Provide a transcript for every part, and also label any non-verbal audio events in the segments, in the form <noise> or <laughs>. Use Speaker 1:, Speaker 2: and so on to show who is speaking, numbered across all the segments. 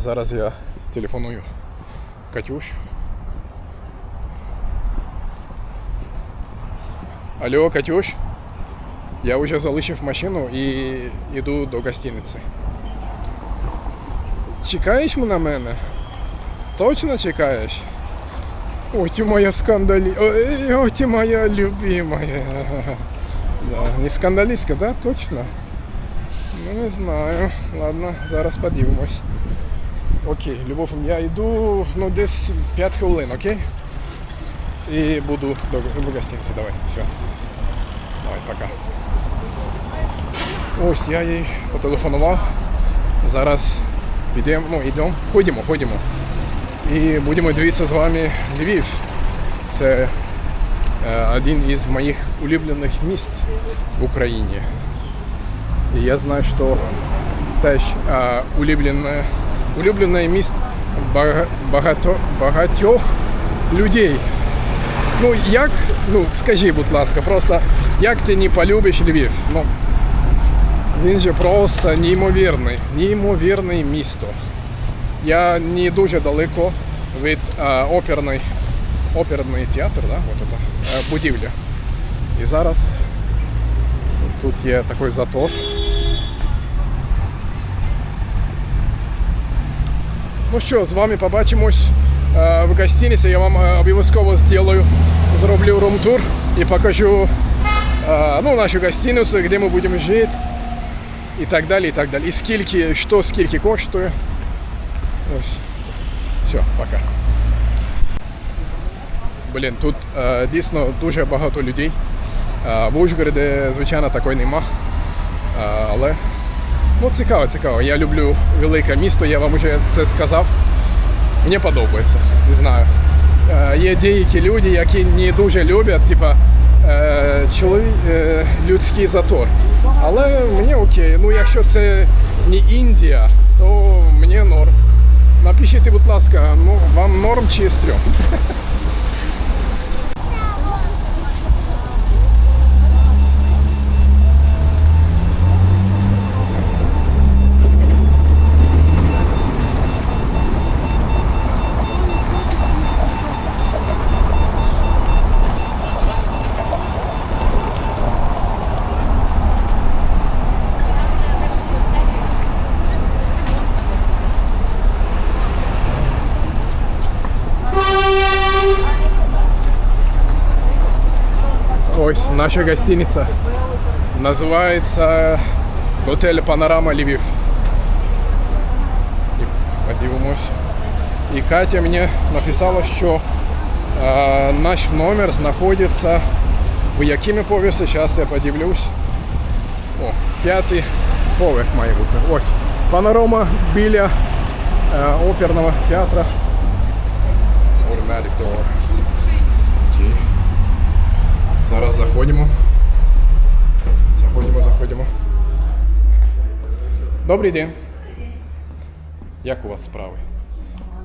Speaker 1: За- Зараз я телефоную Катюш. Алло, Катюш. Я вже залишив машину і йду до гостиниці. Чекаєш на мене? Точно чекаєш? Ой, ти моя скандалі... Ой, ой, ти моя любимая. Да, не скандалістка, да? Точно? Ну не знаю. Ладно, зараз подивимось. Окей, Любов, я йду ну, десь 5 хвилин, окей? І буду в гостиниці. Давай, все. Давай, пока. Ось я їй потелефонував. Зараз підемо, ну йдемо, ходімо, ходімо. І будемо дивитися з вами Львів. Це е, один із моїх улюблених міст в Україні. І я знаю, що теж е, улюблене, улюблене місто бага- багато, багатьох людей. Ну, як, ну, скажи, будь ласка, просто як ти не полюбиш Львів? Ну, він же просто неймовірний, неймовірне місто. Я не дуже далеко від е, оперної, оперний театр, да? От это, е, будівля. І зараз тут є такий затор. Ну що, з вами побачимось е, в гостиниці. Я вам е, обов'язково зроблю, зроблю рум-тур і покажу е, ну, нашу гостиницю, де ми будемо жити. І так далі, і так далі. І скільки, що скільки коштує. Ось. Все, пока. Блін, тут дійсно дуже багато людей. В Ужгороді, звичайно, такої нема. Але ну, цікаво, цікаво. Я люблю велике місто, я вам вже це сказав. Мені подобається, не знаю. Е, є деякі люди, які не дуже люблять, типа е, чолові... е, людський затор. Але мені окей. Ну, якщо це не Індія, то мені норм. Напишіть, будь ласка, ну вам норм чи стрьом? <laughs> наша гостиниця. Називається Готель Панорама Львів. І Подивимось. І Катя мені написала, що е, наш номер знаходиться у якому поверсі, зараз я подивлюсь. О, п'ятий поверх має бути. Ось. Панорама біля е, оперного театру. Automatic door. Зараз заходимо. Заходимо, заходимо. Добрий день. Як у вас справи?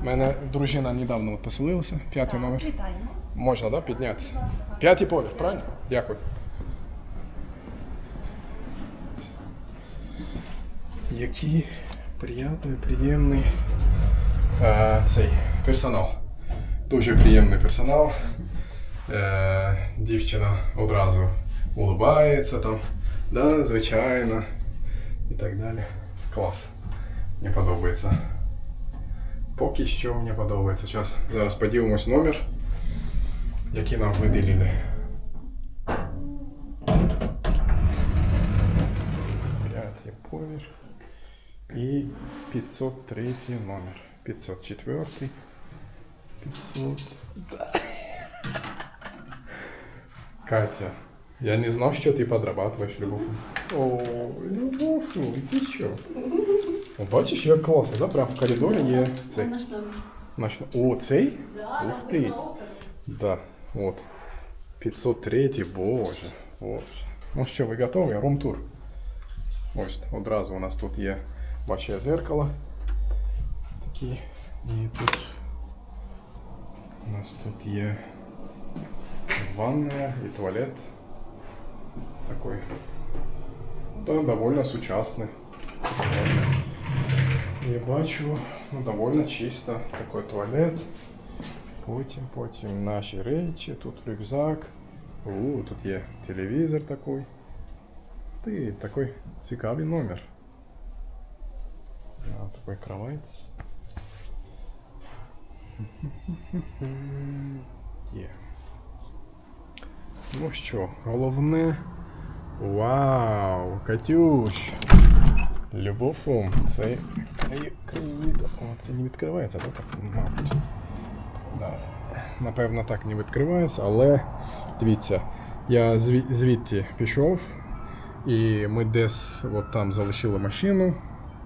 Speaker 1: У мене дружина недавно поселилася, п'ятий номер. Можна, да, піднятися? П'ятий поверх, правильно? Дякую. Який приємний, приємний е, цей персонал. Дуже приємний персонал. Е, дівчина одразу улыбається там. Да, звичайно. І так далі. Клас. Мені подобається. Поки що мені подобається. Зараз, зараз подивимось номер, який нам виділили. П'ятий поверх. І 503 номер. 504. 500. Катя, я не знал, что ты подрабатываешь, Любов. О, Любов, ну ти що? О, Бачиш, як класно, да? Прям в коридорі є цей.
Speaker 2: Наш номер.
Speaker 1: Наш... О, цей?
Speaker 2: Да,
Speaker 1: Ух
Speaker 2: да,
Speaker 1: ти.
Speaker 2: на опер.
Speaker 1: Да, от. 503, боже, боже. Ну що, ви готові? Рум-тур. Ось одразу у нас тут є бачите зеркало. Такі. І тут у нас тут є ванная і туалет. Такой. Да, довольно сучасний. Я бачу, ну, довольно чисто. Такой туалет. Потім, потім наші речі, тут рюкзак. У, тут є телевізор такий. Ти такий цікавий номер. Да, такой кровать. Є. Ну що, головне. Вау, Катюш! Любов Ом, це краї- О, це не відкривається, так? Мабуть. Да. Напевно, так не відкривається, але дивіться, я зві- звідти пішов, і ми десь от там залишили машину,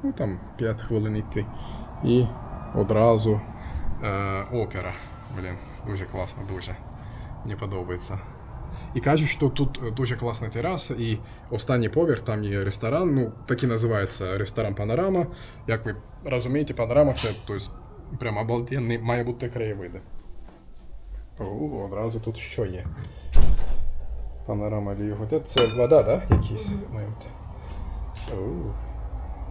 Speaker 1: ну там 5 хвилин йти, і одразу е, опера. Блін, дуже класно, дуже. Мені подобається. І кажуть, що тут е, дуже класна тераса, і останній поверх там є ресторан. Ну, так і називається ресторан Панорама. Як ви розумієте, панорама це тобто, прям обалденний має бути краєвиди. О, одразу тут що є? Панорама Льюготет. Це вода, да? Якісь має бути. О,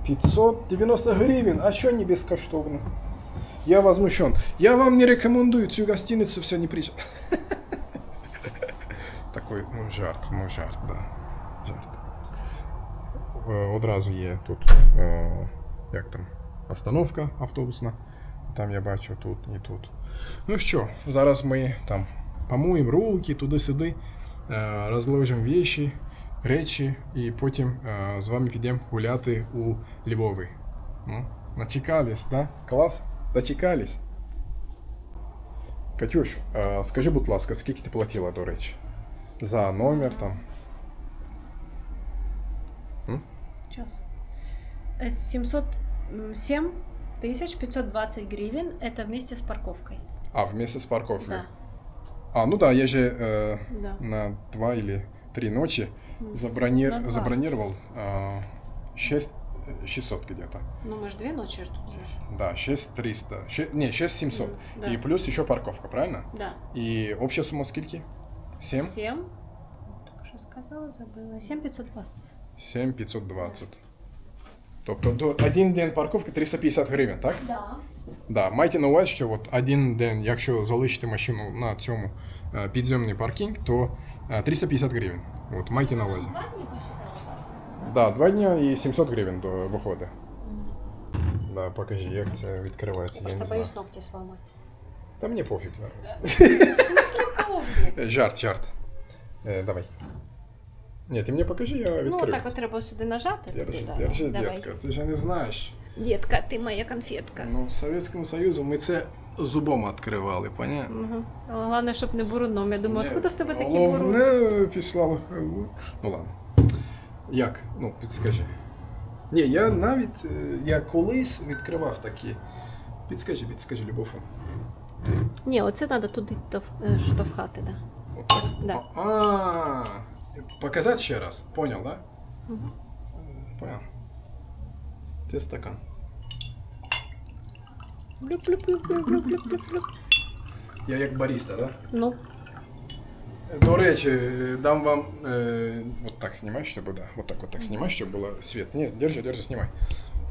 Speaker 1: 590 гривень, а що не безкоштовно? Я возмущен. Я вам не рекомендую цю гостиницю, все не приїжджати. <laughs> Такой, ну, жарт, ну, жарт, да. Жарт. Е, Одразу є тут, е, як там, остановка автобусна. Там я бачу тут і тут. Ну що, зараз ми там помоємо руки туди-сюди, е, розложимо віші, речі, і потім е, з вами підемо гуляти у Львові. Ну, начекались, да? Клас? Дочекались. Катюш, е, скажи, будь ласка, скільки ти платила, до речі? За номер там.
Speaker 2: Сейчас. Э, 707 тысяч 520 гривен. Это вместе с парковкой.
Speaker 1: А, вместе с парковкой.
Speaker 2: Да.
Speaker 1: А, ну да, я же э,
Speaker 2: Да.
Speaker 1: на два или три ночи заброни-
Speaker 2: на
Speaker 1: забронировал э, 6 600 где-то.
Speaker 2: Ну, мы же две ночи тут же.
Speaker 1: Да, 6300. Ще- не, 6700.
Speaker 2: Мгм, да.
Speaker 1: И плюс еще парковка, правильно?
Speaker 2: Да.
Speaker 1: И общая сумма скольки? 7?
Speaker 2: 7. Только что сказала, забыла. 7520.
Speaker 1: 7520. Тобто до один день парковки 350 гривень, так?
Speaker 2: Да.
Speaker 1: Да, майте на увазі, що от один день, якщо залишити машину на цьому е, підземний паркінг, то е, 350 гривень. От, майте на увазі. Да, два дні і 700 гривень до виходить. Да, покажи, як це відкривається, я
Speaker 2: Просто
Speaker 1: не знаю.
Speaker 2: боюсь ногти сломать.
Speaker 1: Та мені пофіг. Да.
Speaker 2: В смысле помнит?
Speaker 1: Е, Жарт, жарт. Е, давай. Ні, ти мені покажи, я
Speaker 2: Ну, так от треба сюди нажати.
Speaker 1: Держи,
Speaker 2: да.
Speaker 1: держи,
Speaker 2: Давай.
Speaker 1: детка, ти ж не знаєш.
Speaker 2: Детка, ти моя конфетка.
Speaker 1: Ну, в Совєтському Союзі ми це зубом відкривали, понятно?
Speaker 2: Угу. Головне, щоб не буруном. Я думаю, откуда в тебе такі буруни?
Speaker 1: Головне після... Ну ладно. Як? Ну, підскажи. Ні, я навіть. е, Я колись відкривав такі. Підскажи, підскажи, Любов.
Speaker 2: Ні, оце треба туди тов- е, штовхати, да.
Speaker 1: Отак.
Speaker 2: Да.
Speaker 1: А, показати ще раз. Понял, да?
Speaker 2: Мгм.
Speaker 1: Понял. Це стакан.
Speaker 2: Блюп-блюп-блюп-блюп-блюп-блюп-блюп.
Speaker 1: Я як баріста, да?
Speaker 2: Ну,
Speaker 1: До речі, дам вам э, вот так снимай, чтобы да, вот так вот так снимай, чтобы было свет. Нет, держи, держи, снимай.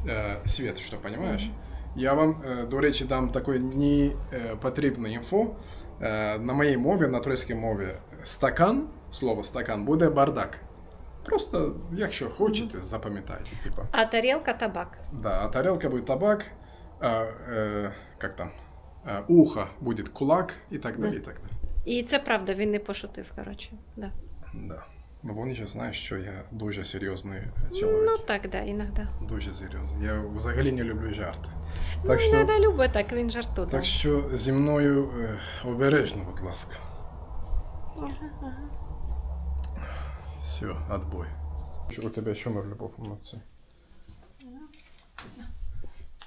Speaker 1: Э, свет, что понимаешь? Я вам, э, до речі, дам такой не э, потрібне інфо. Э, на моїй мові, на турецькій мові, стакан, слово стакан буде бардак. Просто, якщо хочете, запам'ятайте. Типа.
Speaker 2: а тарілка табак.
Speaker 1: Да, а тарелка будет табак, а, э, как там, а, ухо будет кулак и так
Speaker 2: Да.
Speaker 1: далее, и так далее.
Speaker 2: І це правда, він не пошутив, коротше. Да.
Speaker 1: Да. Ну, вони ж знають, що я дуже серйозний чоловік.
Speaker 2: Ну так, да, іноді.
Speaker 1: Дуже серйозний. Я взагалі не люблю жарти.
Speaker 2: Ну,
Speaker 1: Так що,
Speaker 2: іноді любить, так він жартує.
Speaker 1: так що зі мною е, обережно, будь ласка.
Speaker 2: Ага, ага.
Speaker 1: Все, отбой. Що у тебе що на любов емоцій?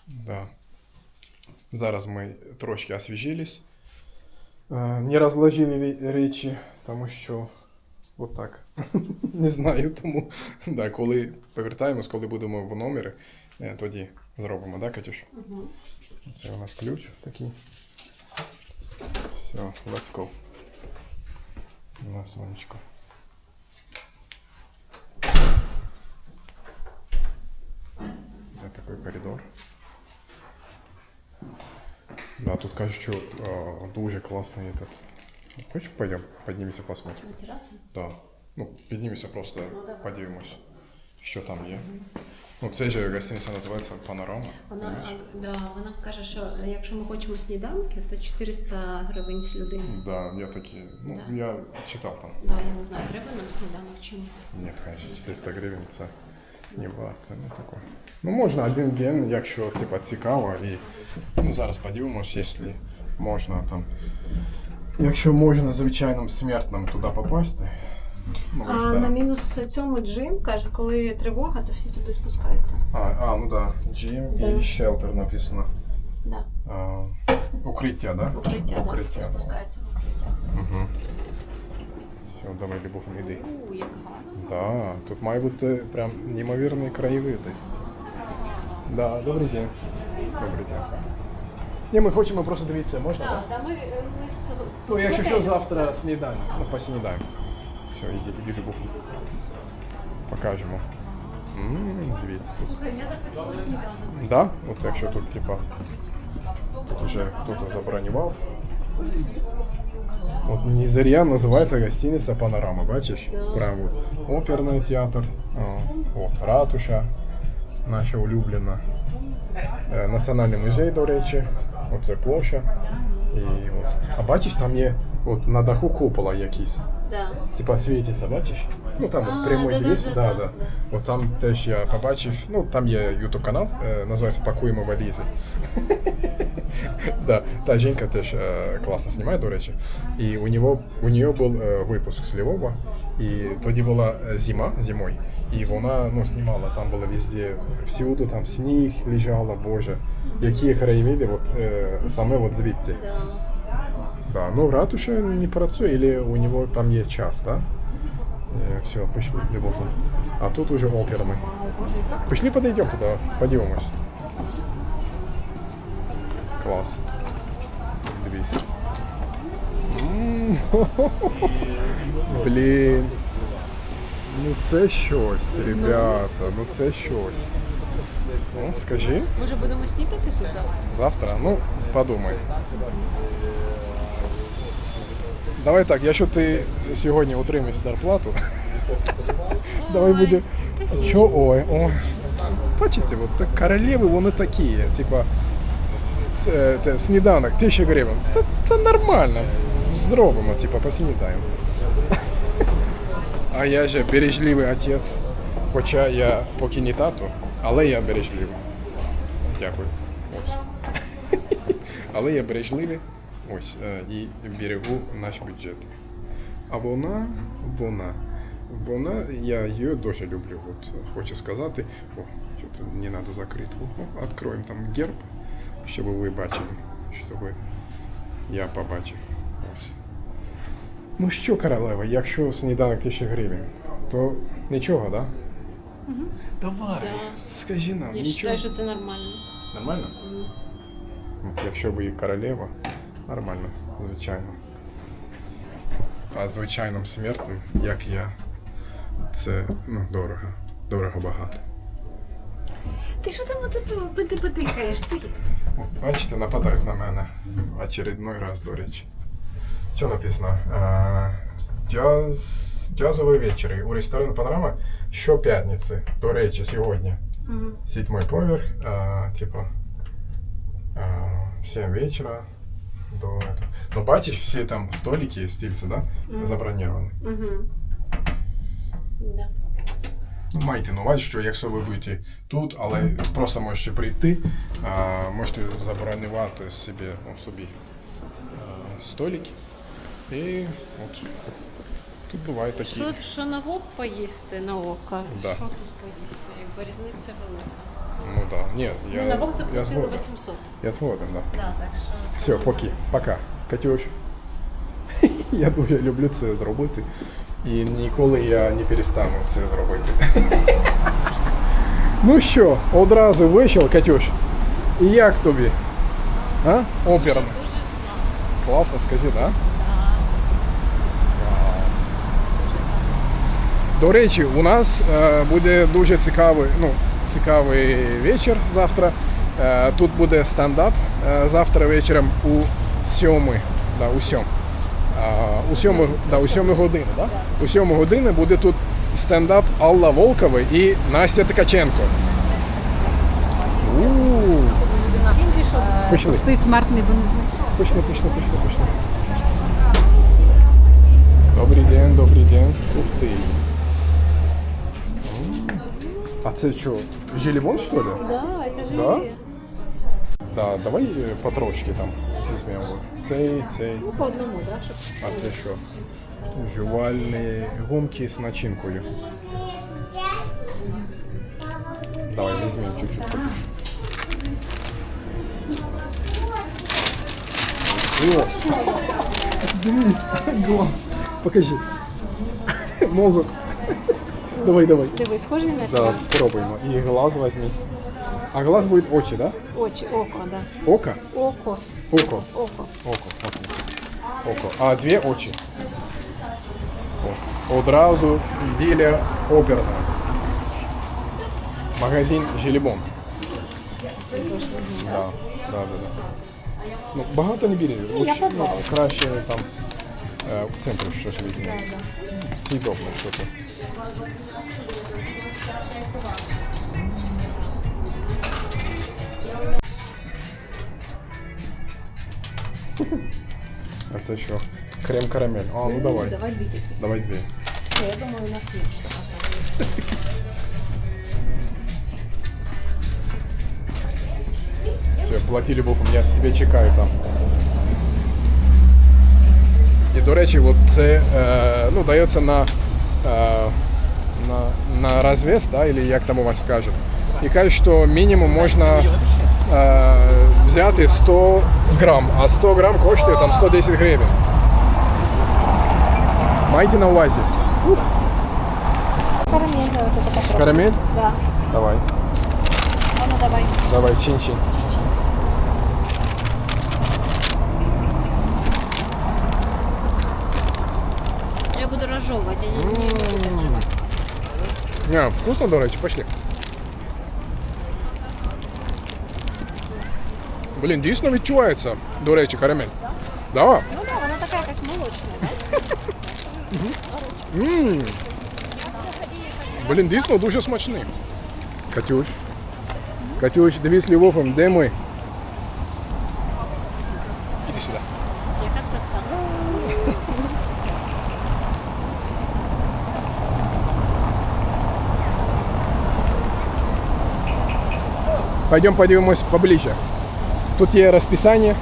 Speaker 1: Да. Зараз ми трошки освіжились. Е, Не розложили ві- речі, тому що Отак. <laughs> Не знаю, тому да, коли повертаємось, коли будемо в номері, е, тоді зробимо, да, Катюш?
Speaker 2: Мгм.
Speaker 1: Це у нас ключ такий. Все, let's go. На сонечко. Это такой коридор. Да, тут кажуть, що е, дуже класний этот. Хочеш пойдем, піднімемося, посмотрим?
Speaker 2: На терасу?
Speaker 1: Да. Ну, піднімемося просто,
Speaker 2: Ну, давай.
Speaker 1: подивимось, що там є. Ну, це же гостиниця називається Панорама.
Speaker 2: Вона,
Speaker 1: понимаєш?
Speaker 2: а, да, вона каже, що е, якщо ми хочемо сніданки, то 400 гривень з людини.
Speaker 1: Да, я такі, ну,
Speaker 2: Да.
Speaker 1: я читав там.
Speaker 2: Да, я не знаю, треба нам сніданок чи ні.
Speaker 1: Ні, конечно, 400 гривень це не варто, ну таке. Ну, можна один день, якщо типа цікаво, і ну, зараз подивимось, якщо можна там. Якщо можна звичайним смертним туди попасти. Ну,
Speaker 2: А на мінус цьому джим каже, коли тривога, то всі туди спускаються.
Speaker 1: А, а, ну да, джим
Speaker 2: Да.
Speaker 1: і shelter написано.
Speaker 2: Да.
Speaker 1: А, укриття, да?
Speaker 2: Укриття, да, всі спускаються в укриття.
Speaker 1: Угу. Все, давай, Любов, іди.
Speaker 2: У, як гарно.
Speaker 1: Да, тут має бути прям неймовірні краєвиди. Да, добрий день. Добрий день. Ні, ми хочемо просто дивитися, можна?
Speaker 2: Так,
Speaker 1: Да?
Speaker 2: да, ми, ми з
Speaker 1: Ну,
Speaker 2: з
Speaker 1: якщо що,
Speaker 2: готелю.
Speaker 1: завтра снідаємо. Ну, поснідаємо. Все, іди, іди, Любов. Покажемо. Ммм, дивіться тут.
Speaker 2: Слухай, я захотіла сніданок.
Speaker 1: Да? От якщо тут, типа, тут уже хто-то забронював. От Нізер'я називається гостиниця Панорама, бачиш?
Speaker 2: Да.
Speaker 1: Прямо оперний театр, о, о, ратуша, наша улюблена. Е, Національний музей, до речі, оце площа. І от. А бачиш, там є от на даху купола якийсь.
Speaker 2: Да.
Speaker 1: Типа світиться, бачиш? Ну там
Speaker 2: А,
Speaker 1: от прямий
Speaker 2: да-да-да-да,
Speaker 1: двіс, да, да.
Speaker 2: да.
Speaker 1: От там теж я побачив, ну там є YouTube канал, е, називається Пакуємо валізи. <laughs> да, та жінка теж е, класно знімає, до речі. І у нього у нее був е, випуск з Львова, і тоді була е, зима, зимою, і вона ну, знімала, там було везде, всюди там сніг лежало, боже. Які краєвиди, от, е, саме от звідти.
Speaker 2: Да.
Speaker 1: Да, ну ратуша не працює, или у него там є час, да? все, пішли, Любов. А тут уже опера ми. Пішли подойдем туда, подивимось. Клас. Дивись. М, Блін. Ну це щось, ребята, ну це щось. Ну, скажи.
Speaker 2: Може будемо снідати тут завтра?
Speaker 1: Завтра? Ну, подумай. Давай так, якщо ти сьогодні отримаєш зарплату, <laughs> давай буде. Що ой, ой. Бачите, от так королеви вони такі, типа це, це, сніданок, тисяча гривень. Та, та нормально. Зробимо, типа, поснідаємо. <laughs> А я же бережливий отець. Хоча я поки не тато, Але я бережливий. Дякую. Ось. <laughs> Але я бережливий. Ось. е, І берегу наш бюджет. А вона, вона, вона, я її дуже люблю. От хочу сказати. О, що не треба закрити. О, відкроємо там герб, щоб ви бачили, щоб я побачив. Ось. Ну що, королева, якщо сніданок 1000 гривень, то нічого, да? Угу. Давай,
Speaker 2: Да.
Speaker 1: скажи нам,
Speaker 2: Я
Speaker 1: нічого.
Speaker 2: вважаю, що це нормально.
Speaker 1: Нормально? Ну, Якщо ви королева, нормально, звичайно. А звичайним смертним, як я, це ну, дорого. Дорого багато.
Speaker 2: Ти що там отут пити потикаєш? Ти?
Speaker 1: Бачите, нападають на мене. Очередной раз, до речі. Що написано? Е, Джаз... Джазові вечори у ресторані Панорама щоп'ятниці. До речі, сьогодні.
Speaker 2: Угу.
Speaker 1: Седьмой поверх, а, типа, а, в 7 вечера до этого. Но бачиш, все там столики, стільці, да,
Speaker 2: Мгм.
Speaker 1: забронированы.
Speaker 2: Угу. Да.
Speaker 1: Ну, Майте на увазі, що якщо ви будете тут, але просто можете прийти, а, можете забронювати собі, ну, собі а, столики. І от тут бувають такі.
Speaker 2: Що, що на вовк поїсти на око?
Speaker 1: Да.
Speaker 2: Що тут поїсти? Якби різниця велика.
Speaker 1: Ну да. Ні, я,
Speaker 2: ну, на вовк
Speaker 1: я
Speaker 2: заплатили
Speaker 1: згоден.
Speaker 2: 800.
Speaker 1: Я згоден, да.
Speaker 2: Да, так що...
Speaker 1: Все, поки, пока. Катюш. <laughs> Я дуже люблю це зробити. І ніколи я не перестану це зробити. <laughs> ну що, одразу вийшов, Катюш. І як тобі? А? Оперно.
Speaker 2: Дуже класно.
Speaker 1: Класно, скажи, так? Да? До речі, у нас е, буде дуже цікавий, ну, цікавий вечір завтра. Е, Тут буде стендап е, завтра вечором у сьомий. Да, у сьом. У сьому, да, у сьомій години, да? У сьомій години буде тут стендап Алла Волкова і Настя Ткаченко. Пішли.
Speaker 3: Пустий смертний бензин.
Speaker 1: Пішли, пішли, пішли, пішли. Добрий день, добрий день. Ух ти. А це що, желібон, що ли?
Speaker 2: Да, це ж
Speaker 1: Да? Да, давай е, потрошки там візьмемо. Цей, цей.
Speaker 2: Ну, по одному, да, щоб
Speaker 1: А це що? Жувальні гумки з начинкою. Давай візьмемо чуть-чуть. О! Дивись, <laughs> глаз. Покажи. <laughs> Мозок. <laughs> Давай, давай.
Speaker 2: Диви, схожий на
Speaker 1: Да, спробуємо. І глаз візьми. А глаз буде очі, да?
Speaker 2: очі, око, да.
Speaker 1: Око?
Speaker 2: Око,
Speaker 1: Око.
Speaker 2: око.
Speaker 1: Око, око. Око. А дві очі. О. Одразу біля оперного. Магазин Желібон.
Speaker 2: Це теж.
Speaker 1: Да, да, да, да. Ну, багато не бери.
Speaker 2: я
Speaker 1: Лучше, ну,
Speaker 2: попробую.
Speaker 1: краще там е, в центрі щось візьми. Съедобне щось. А це що? Крем карамель. А, ну давай.
Speaker 2: Давай дві тільки.
Speaker 1: Давай дві.
Speaker 2: Все, Я думаю, у нас є ще.
Speaker 1: Все, плати любовь, я тебе чекаю там. І до речі, от це е, ну, дається на, е, на, на розвес, да, или як там у вас скажуть. І кажуть, що мінімум можна е, взяти 100 грам, а 100 грам коштує там 110 гривень. Майте на увазі.
Speaker 2: Карамель, давай, це така
Speaker 1: Карамель?
Speaker 2: Да.
Speaker 1: Давай.
Speaker 2: А ну давай.
Speaker 1: Давай, чин-чин.
Speaker 2: Я буду разжевывать, я не, не буду держать.
Speaker 1: Не, вкусно, до речі, пошли. Блін, дійсно відчувається, до речі, карамель. Да.
Speaker 2: Ну да, вона така якась молочна. да?
Speaker 1: Ммм. Блін, дійсно дуже смачний. Катюш. Катюш, дивись Львовом, де ми? Пойдемо подивимось поближче. Тут є розписання.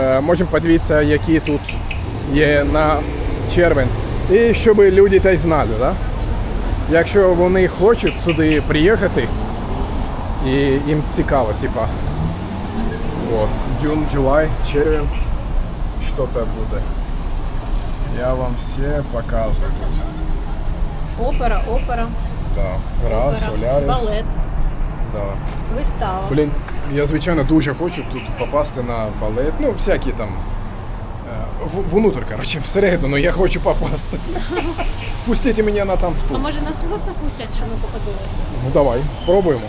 Speaker 1: Е, Можемо подивитися, які тут є на червень. І щоб люди теж знали, да? якщо вони хочуть сюди приїхати, і їм цікаво, типа. Вот. Джун, July, червень. Що-то буде. Я вам все показую тут.
Speaker 2: Опера, опера,
Speaker 1: Да. Раз,
Speaker 2: опера,
Speaker 1: Солярис.
Speaker 2: балет,
Speaker 1: Да.
Speaker 2: вистава.
Speaker 1: Блін, я звичайно дуже хочу тут попасти на балет. Ну, всякі там. е, в- Внутрь, коротше, всередину я хочу попасти. <laughs> Пустіть мене на
Speaker 2: А
Speaker 1: танцпол.
Speaker 2: може нас просто пустять, що ми походили?
Speaker 1: Ну давай, спробуємо.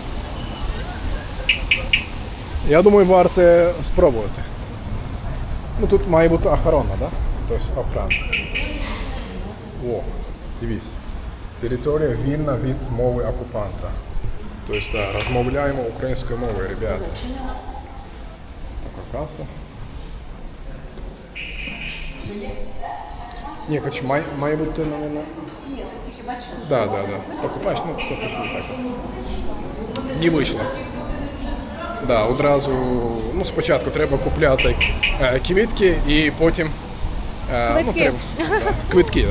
Speaker 1: Я думаю, варто спробувати. Ну тут має бути охорона? Да? Тобто охрана. О, дивись. Територія вільна від мови окупанта. Тобто, да, розмовляємо українською мовою, ребята. Така каса. Ні, хоч має, має бути, наверное...
Speaker 2: Ні, тільки бачиш.
Speaker 1: Да, да, да. Покупаєш, ну все пішло так. Не вийшло. Да, одразу, ну спочатку треба купляти е, квітки і потім. Е, ну, треба, да, <laughs> квитки.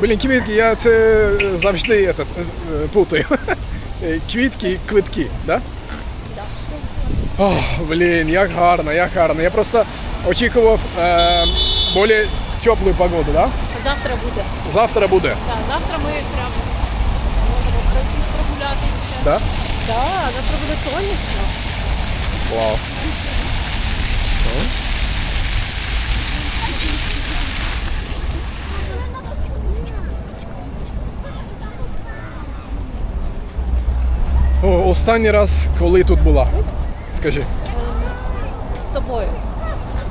Speaker 1: Блін, квітки, я це завжди этот, е, путаю. Е, Квітки і квитки, да? О, блін, як гарно, як гарно. Я просто очікував е, більш теплу погоду, да?
Speaker 2: Завтра буде.
Speaker 1: Завтра буде.
Speaker 2: Так, завтра ми прям можемо пройтись прогулятись ще.
Speaker 1: Да?
Speaker 2: Так, завтра буде сонячно.
Speaker 1: Вау. <laughs> О, останній раз, коли тут була. Скажи.
Speaker 3: З тобою.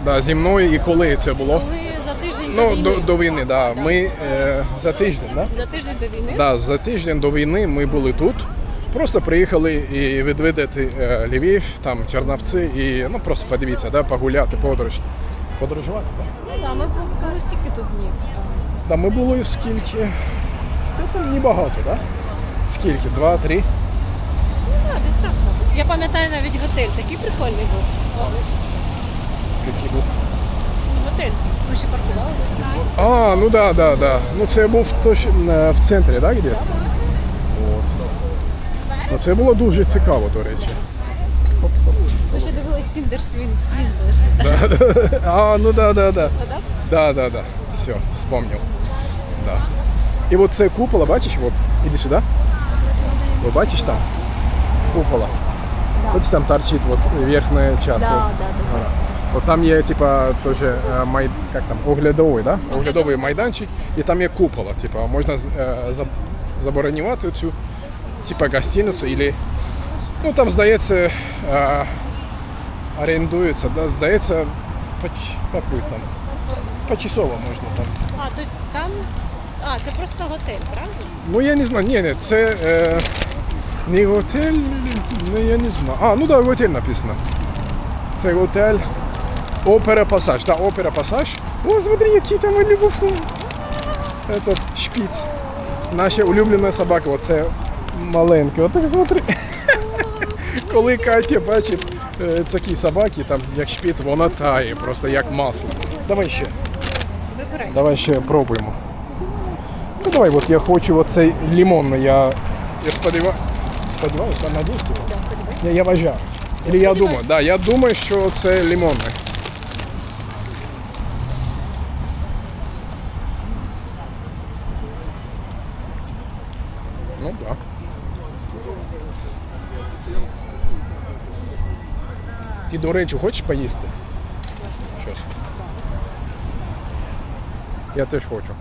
Speaker 1: Да, зі мною і коли це було?
Speaker 3: Коли за тиждень
Speaker 1: Ну,
Speaker 3: до війни.
Speaker 1: до, до війни, да. Ми е, за тиждень, да?
Speaker 3: За тиждень до війни.
Speaker 1: Да, за тиждень до війни ми були тут. Просто приїхали і відвідати е, Львів, там Чернівці і ну просто подивіться, да, погуляти, подорож. Подорожувати. Да.
Speaker 3: Ну, да, ми були скільки тут днів?
Speaker 1: Да, ми були скільки. Та там небагато, да? Скільки? Два,
Speaker 3: Я пам'ятаю навіть готель, такий прикольний був. Помниш?
Speaker 1: Який був?
Speaker 3: Готель. Ми ще паркувалися.
Speaker 1: А, ну да, да, да. Ну це був точно е, в центрі, да, десь? От. Ну, це було дуже цікаво, до речі.
Speaker 3: Ми ще дивились Тіндер Свін Свінзер.
Speaker 1: Да, да. <laughs> А, ну да, да, да.
Speaker 3: Згадав?
Speaker 1: Да, да, да. Все, вспомнил. Да. І от це купола, бачиш, от, іди сюди. Ви бачиш там? Купола. Бачиш, там торчить вот верхня часть.
Speaker 3: Да,
Speaker 1: от.
Speaker 3: да, да.
Speaker 1: Ага. От там є, типа, теж е, май... як там, оглядовий, да? оглядовий майданчик, і там є купола. Типа, можна з- е, заб- заборонювати цю типа гостиницю, или, ну там здається, е, орендується, да? здається, поч... як би там, почасово можна там.
Speaker 3: А, тобто там. А, це просто готель, правда?
Speaker 1: Ну я не знаю, ні, ні, це е, не готель, ну я не знаю. А, ну да, готель написано. Це готель. Опера Пасаж. Да, Опера Пасаж. О, смотри, який там любов. Этот шпіц. Наша улюблена собака, оце маленька. Отак смотри. <laughs> Коли Катя бачить е, такі собаки, там як шпіц, вона тає, просто як масло. Давай ще.
Speaker 3: Вибирай.
Speaker 1: Давай ще пробуємо. Ну давай, от я хочу оцей лимонний. Я, я сподіваюся, сподіваюся, я надіюсь. Я, я вважаю. Или я думаю, да, я думаю, що це лимонний. Ну так. Да. Ти, до речі, хочеш поїсти? Щось. Я теж хочу.